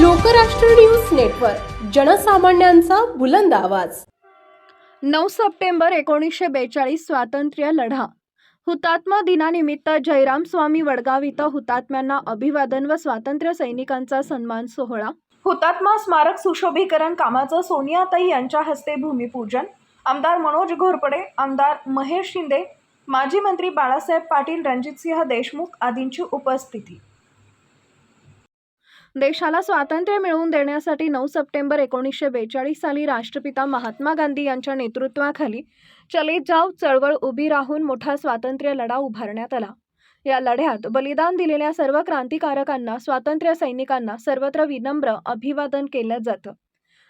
Lokrashtra news network जनसामान्यांचा बुलंद आवाज. नऊ सप्टेंबर एकोणीसशे बेचाळीस स्वातंत्र्य लढा. हुतात्मा दिनानिमित्त जयराम स्वामी वडगाव इथं हुतात्म्यांना अभिवादन व स्वातंत्र्य सैनिकांचा सन्मान सोहळा. हुतात्मा स्मारक सुशोभीकरण कामाचं सोनियाताई यांच्या हस्ते भूमिपूजन. आमदार मनोज घोरपडे आमदार महेश शिंदे माजी मंत्री बाळासाहेब पाटील रणजितसिंह देशमुख आदींची उपस्थिती. देशाला स्वातंत्र्य मिळवून देण्यासाठी नऊ सप्टेंबर एकोणीसशे बेचाळीस साली राष्ट्रपिता महात्मा गांधी यांच्या नेतृत्वाखाली चले जाव चळवळ उभी राहून मोठा स्वातंत्र्य लढा उभारण्यात आला. या लढ्यात बलिदान दिलेल्या सर्व क्रांतिकारकांना स्वातंत्र्य सैनिकांना सर्वत्र विनम्र अभिवादन केलं जातं.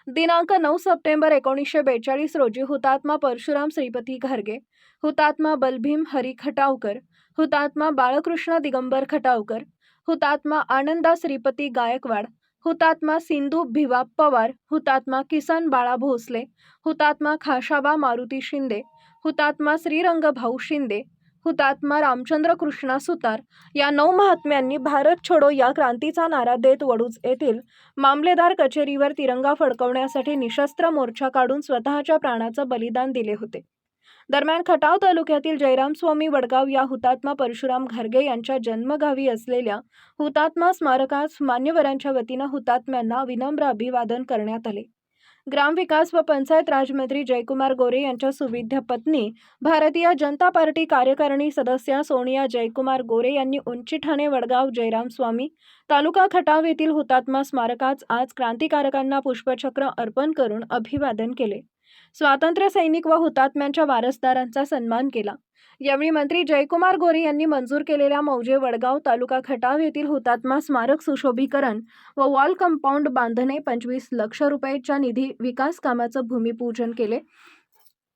दिनांक नऊ सप्टेंबर एकोणीसशे बेचाळीस रोजी हुतात्मा परशुराम श्रीपती घारगे हुतात्मा बलभीम हरी खटावकर हुतात्मा बाळकृष्ण दिगंबर खटावकर हुतात्मा आनंदा श्रीपती गायकवाड हुतात्मा सिंधू भिवा पवार हुतात्मा किसन बाळा भोसले हुतात्मा खाशाबा मारुती शिंदे हुतात्मा श्रीरंग भाऊ शिंदे हुतात्मा रामचंद्र कृष्णा सुतार या नऊ महात्म्यांनी भारत छोडो या क्रांतीचा नारा देत वडूज येथील मामलेदार कचेरीवर तिरंगा फडकवण्यासाठी निशस्त्र मोर्चा काढून स्वतःच्या प्राणाचं बलिदान दिले होते. दरम्यान खटाव तालुक्यातील जयरामस्वामी वडगाव या हुतात्मा परशुराम घारगे यांच्या जन्मगावी असलेल्या हुतात्मा स्मारकास मान्यवरांच्या वतीनं हुतात्म्यांना विनम्र अभिवादन करण्यात आले. ग्रामविकास व पंचायत राजमंत्री जयकुमार गोरे यांच्या सुविध्य पत्नी भारतीय जनता पार्टी कार्यकारिणी सदस्या सोनिया जयकुमार गोरे यांनी उंची ठाणे वडगाव जयराम स्वामी तालुका खटाव येथील हुतात्मा स्मारकास आज क्रांतिकारकांना पुष्पचक्र अर्पण करून अभिवादन केले. स्वातंत्र्य सैनिक व हुतात्म्यांच्या वारसदारांचा सन्मान केला. यावेळी मंत्री जयकुमार गोरे यांनी मंजूर केलेल्या मौजे वडगाव तालुका खटाव येथील हुतात्मा स्मारक सुशोभीकरण व वॉल कंपाऊंड बांधणे पंचवीस लक्ष रुपयाच्या निधी विकास कामाचं भूमिपूजन केले.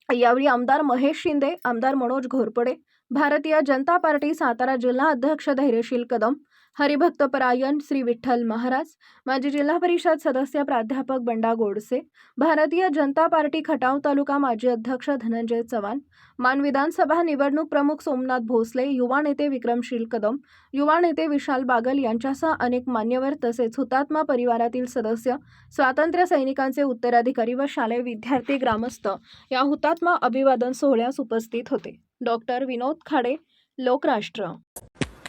यावेळी आमदार महेश शिंदे आमदार मनोज घोरपडे भारतीय जनता पार्टी सातारा जिल्हा अध्यक्ष धैर्यशील कदम हरिभक्तपरायण श्री विठ्ठल महाराज माजी जिल्हा परिषद सदस्य प्राध्यापक बंडा गोडसे भारतीय जनता पार्टी खटाव तालुका माजी अध्यक्ष धनंजय चव्हाण मान विधानसभा निवडणूक प्रमुख सोमनाथ भोसले युवा नेते विक्रमशील कदम युवा नेते विशाल बागल यांच्यासह अनेक मान्यवर तसेच हुतात्मा परिवारातील सदस्य स्वातंत्र्य सैनिकांचे उत्तराधिकारी व शालेय विद्यार्थी ग्रामस्थ या हुतात्मा अभिवादन सोहळ्यास उपस्थित होते. डॉक्टर विनोद खाडे लोकराष्ट्र.